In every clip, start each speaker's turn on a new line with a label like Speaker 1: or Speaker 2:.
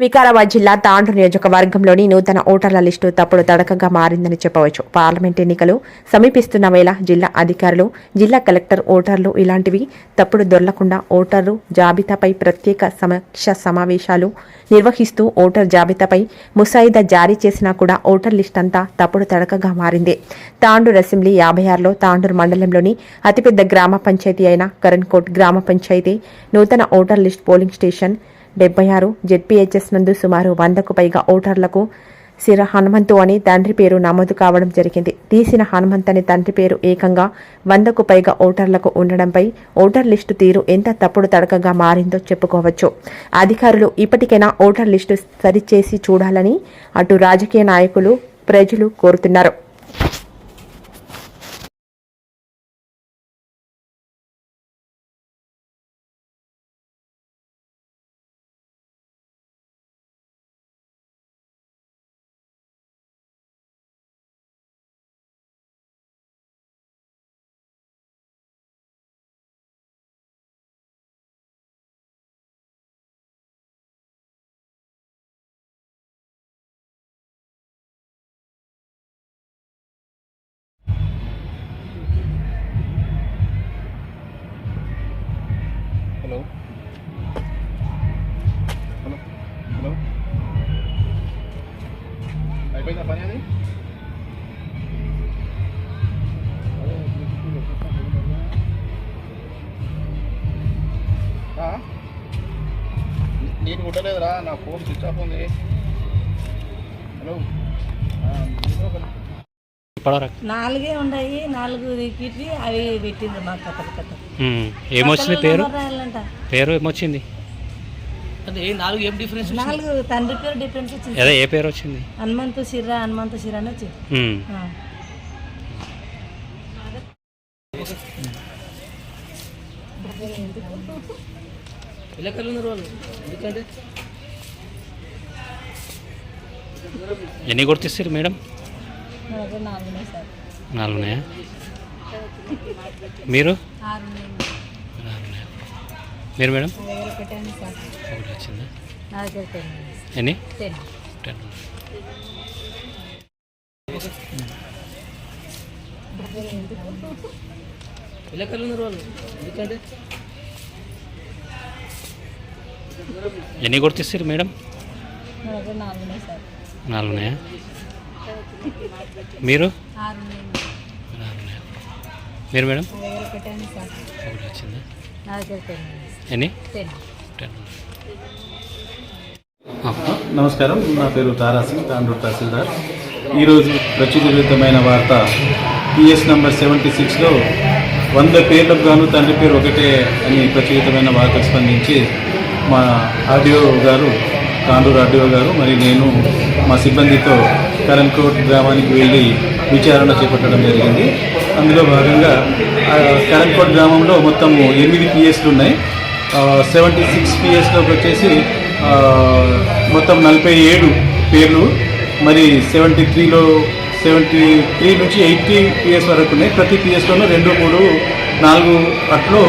Speaker 1: వికారాబాద్ జిల్లా తాండ్రు నియోజకవర్గంలోని నూతన ఓటర్ల లిస్టు తప్పుడు తడకగా మారిందని చెప్పవచ్చు. పార్లమెంట్ ఎన్నికలు సమీపిస్తున్న వేళ జిల్లా అధికారులు జిల్లా కలెక్టర్ ఓటర్లు ఇలాంటివి తప్పుడు దొరలకుండా ఓటర్లు జాబితాపై ప్రత్యేక సమీక్ష సమావేశాలు నిర్వహిస్తూ ఓటర్ జాబితాపై ముసాయిదా జారీ చేసినా కూడా ఓటర్ లిస్ట్ అంతా తప్పుడు తడకగా మారింది. తాండూరు అసెంబ్లీ యాభై ఆరులో తాండూరు మండలంలోని అతిపెద్ద గ్రామ పంచాయతీ అయిన కరణ్కోట్ గ్రామ పంచాయతీ నూతన ఓటర్ లిస్ట్ పోలింగ్ స్టేషన్ డెబ్బై ఆరు జెడ్పీహెచ్ఎస్ నందు సుమారు వందకు పైగా ఓటర్లకు సిర హనుమంతు అని తండ్రి పేరు నమోదు కావడం జరిగింది. తీసిన హనుమంత్ అనే తండ్రి పేరు ఏకంగా వందకు పైగా ఓటర్లకు ఉండడంపై ఓటర్ లిస్టు తీరు ఎంత తప్పుడు తడకగా మారిందో చెప్పుకోవచ్చు. అధికారులు ఇప్పటికైనా ఓటర్ లిస్టు సరిచేసి చూడాలని అటు రాజకీయ నాయకులు ప్రజలు కోరుతున్నారు.
Speaker 2: కుట్టలేదురా నా ఫోన్ స్విచ్ ఆఫ్ ఉంది. హలో?
Speaker 3: నాలుగే ఉన్నాయి నాలుగు కిట్టి అవి పెట్టిండ్రు మా కథలు కథ.
Speaker 4: ఉమ్. ఏమొచ్చింది పేరు?
Speaker 3: రాయాలంట
Speaker 4: పేరు ఏమొచ్చింది?
Speaker 3: నాలుగు తండ్రి పేరు డిఫరెన్స్ వచ్చింది.
Speaker 4: అదే ఏ పేరు వచ్చింది?
Speaker 3: హనుమంతు సిర్రా హనుమంతు సిర్రా అని వచ్చింది. ఆ.
Speaker 4: ఎన్ని గుర్తిస్తారు మేడం?
Speaker 3: నా దగ్గర నాలుగు ఉన్నాయి సార్
Speaker 4: నాలుగు ఉన్నాయా మీరు? మీరు మేడం ఒకటి వచ్చిందా?
Speaker 3: నా దగ్గర టెన్
Speaker 4: ఎన్ని?
Speaker 3: టెన్.
Speaker 4: టెన్. ఎన్ని గుర్తిస్తారు మేడం?
Speaker 3: నా దగ్గర నాలుగు ఉన్నాయి సార్
Speaker 4: నాలుగు ఉన్నాయా మీరు? మీరు మేడం ఒకటి వచ్చిందా? ఎన్ని?
Speaker 2: నమస్కారం. నా పేరు తారాసింగ్ తాండూరు తహసీల్దార్. ఈరోజు ప్రచురితమైన వార్త పిఎస్ నంబర్ సెవెంటీ సిక్స్లో వంద పేర్లకు గాను తండ్రి పేరు ఒకటే అని ప్రచురితమైన వార్తకు స్పందించి మా ఆర్డీఓ గారు తాండూరు ఆర్డీఓ గారు మరి నేను మా సిబ్బందితో కరణ్కోట్ గ్రామానికి వెళ్ళి విచారణ చేపట్టడం జరిగింది. అందులో భాగంగా ఆ, కరణ్కోట్ గ్రామంలో మొత్తం ఎనిమిది పిఎస్లు ఉన్నాయి. సెవెంటీ సిక్స్ పిఎస్లోకి వచ్చేసి మొత్తం నలభై ఏడు పేర్లు మరి సెవెంటీ త్రీలో సెవెంటీ త్రీ నుంచి ఎయిటీ పిఎస్ వరకు ఉన్నాయి. ప్రతి పిఎస్లోనూ రెండు మూడు నాలుగు అట్లు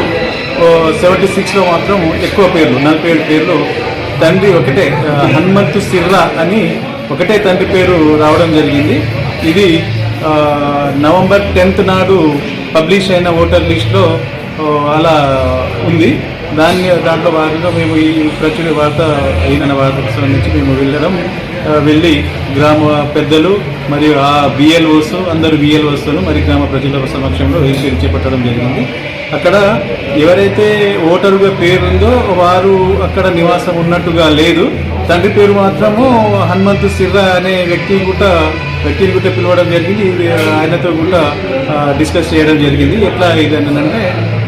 Speaker 2: సెవెంటీ సిక్స్లో మాత్రం ఎక్కువ పేర్లు నలభై ఏడు పేర్లు. తండ్రి ఒకటే హనుమంతు సిర్రా అని ఒకటే తండ్రి పేరు రావడం జరిగింది. ఇది నవంబర్ టెన్త్ నాడు పబ్లిష్ అయిన ఓటర్ లిస్ట్లో అలా ఉంది. దాన్ని దాంట్లో భాగంగా మేము ఈ ప్రచుర వార్త అయిన వార్తకు సంబంధించి మేము వెళ్ళడం వెళ్ళి గ్రామ పెద్దలు మరియు ఆ బిఎల్ఓస్ అందరు బిఎల్ఓస్ను మరి గ్రామ ప్రజల సమక్షంలో ఎంక్వైరీ చేపట్టడం జరిగింది. అక్కడ ఎవరైతే ఓటరుగా పేరుందో వారు అక్కడ నివాసం ఉన్నట్టుగా లేదు. తండ్రి పేరు మాత్రము హనుమంతు సిర్రా అనే వ్యక్తి కూడా వ్యక్తిని కూడా పిలవడం జరిగింది. ఆయనతో కూడా డిస్కస్ చేయడం జరిగింది. ఎట్లా ఇది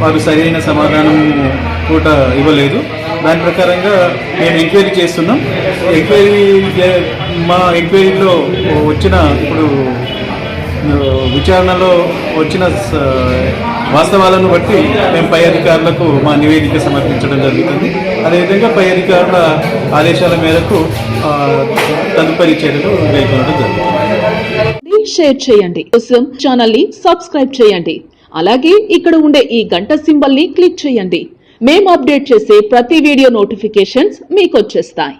Speaker 2: వారు సరైన సమాధానం కూడా ఇవ్వలేదు. దాని ప్రకారంగా మేము ఎంక్వైరీ చేస్తున్నాం. ఎంక్వైరీ మా ఎంక్వైరీలో వచ్చిన ఇప్పుడు విచారణలో వచ్చిన వాస్తవాలను బట్టి మేము పై అధికారులకు మా నివేదిక సమర్పించడం జరుగుతుంది. అదేవిధంగా పై అధికారుల ఆదేశాల మేరకు తదుపరి చర్యలు జరుగుతుంది.
Speaker 5: షేర్ చేయండి. కోసం ఛానల్ని సబ్స్క్రైబ్ చేయండి. అలాగే ఇక్కడ ఉండే ఈ గంట సింబల్ని క్లిక్ చేయండి. మేము అప్డేట్ చేసే ప్రతి వీడియో నోటిఫికేషన్స్ మీకు వచ్చేస్తాయి.